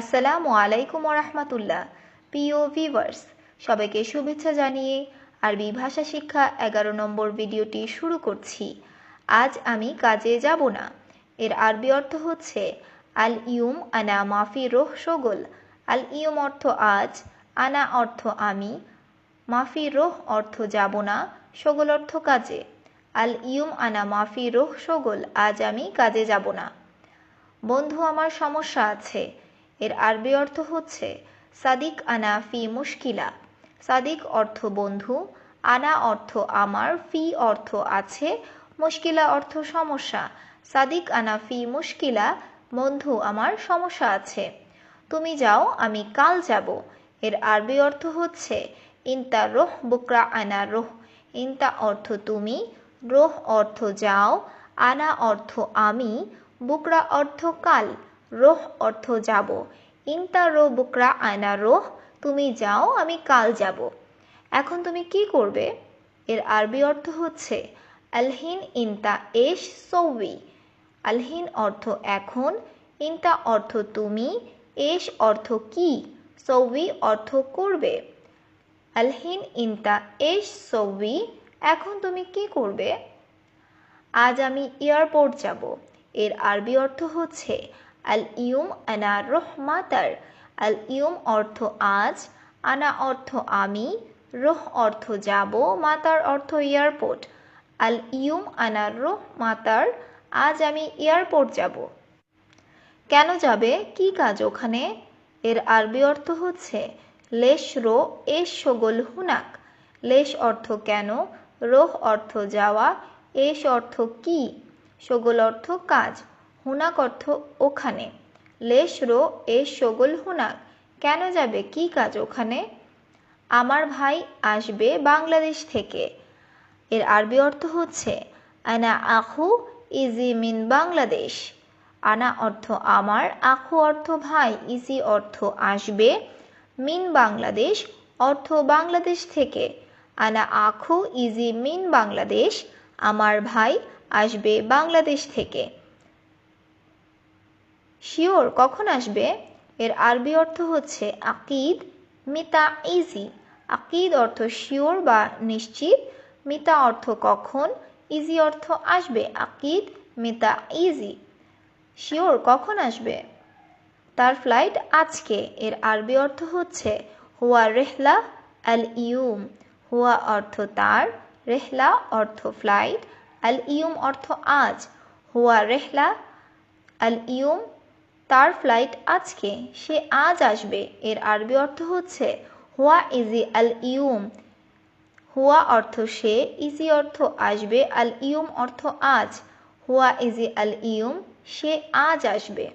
আসসালামু আলাইকুম রহমতুল্লাহ পিও ভিভার্স সবাইকে শুভেচ্ছা জানিয়ে আরবি ভাষা শিক্ষা এগারো নম্বর ভিডিওটি শুরু করছি। আজ আমি কাজে যাব না। এর আরবি অর্থ হচ্ছে, আল ইউম আনা মাফি রোহ সগোল। আল ইউম অর্থ আজ, আনা অর্থ আমি। মাফি রোহ অর্থ যাব না, সগোল অর্থ কাজে। আল ইউম আনা মাফি রোহ সগোল, আজ আমি কাজে যাব না। বন্ধু, আমার সমস্যা আছে। এর আরবি অর্থ হচ্ছে, সাদিক আনা ফি মুশকিলা। সাদিক অর্থ বন্ধু, আনা অর্থ আমার, ফি অর্থ আছে, মুশকিলা অর্থ সমস্যা। সাদিক আনা ফি মুশকিলা, বন্ধু আমার সমস্যা আছে। তুমি যাও, আমি কাল যাব। এর আরবি অর্থ হচ্ছে, ইনতা রোহ বুকরা আনা রোহ। ইনতা অর্থ তুমি, রোহ অর্থ যাও, আনা অর্থ আমি, বুকরা অর্থ কাল। রোহ অর্থ যাব। ইনতা রো বুকরা আয়না রোহ, তুমি যাও, আমি কাল যাব। এখন তুমি কি করবে? এর আরবি অর্থ হচ্ছে, আলহিন ইনতা এশ সৌবি। আলহিন অর্থ এখন, ইনতা অর্থ তুমি, এশ অর্থ কি, সৌবি অর্থ করবে। আলহিন ইনতা এশ সৌবি, এখন তুমি কি করবে? আজ আমি এয়ারপোর্ট যাব। এর আরবি অর্থ হচ্ছে আল ইউম আনা রোহ মাতার আল ইউম অর্থ আজ, আনা অর্থ আমি, রোহ অর্থ যাব, মাতার অর্থ এয়ারপোর্ট। আল ইউম আনা রোহ মাতার, আজ আমি এয়ারপোর্ট যাব। কেন যাবে? কি কাজ ওখানে? এর আরবি অর্থ হচ্ছে, লেশ রো এস সগোল হুনাক। লেশ অর্থ কেন? রোহ অর্থ যাওয়া এস অর্থ কি? সগোল অর্থ কাজ। হুনাক অর্থ ওখানে। লেশ রো এস সগোল হুনাক, কেন যাবে? কি কাজ ওখানে? আমার ভাই আসবে বাংলাদেশ থেকে। এর আরবি অর্থ হচ্ছে, আনা আখু ইজি মিন বাংলাদেশ। আনা অর্থ, আমার আখু অর্থ ভাই, ইজি অর্থ আসবে মিন বাংলাদেশ, অর্থ বাংলাদেশ থেকে। আনা আখু ইজি মিন বাংলাদেশ, আমার ভাই আসবে বাংলাদেশ থেকে। শিওর কখন আসবে? এর আরবি অর্থ হচ্ছে আকিদ, মিতা ইজি। আকিদ অর্থ শিওর বা নিশ্চিত, মিতা অর্থ কখন, ইজি অর্থ আসবে, আকিদ, মিতা ইজি। শিওর কখন আসবে? তার ফ্লাইট আজকে। এর আরবি অর্থ হচ্ছে হুয়া রেহলা আল ইউম হুয়া অর্থ তার, রেহলা অর্থ ফ্লাইট, আল ইউম অর্থ আজ। হুয়া রেহলা আল ইউম তার ফ্লাইট আজকে, সে আজ আসবে। এর আরবি অর্থ হচ্ছে, হুয়া ইজি আল ইউম। হুয়া অর্থ সে, ইজি অর্থ আসবে, আল ইউম অর্থ আজ। হুয়া ইজি আল ইউম, সে আজ আসবে।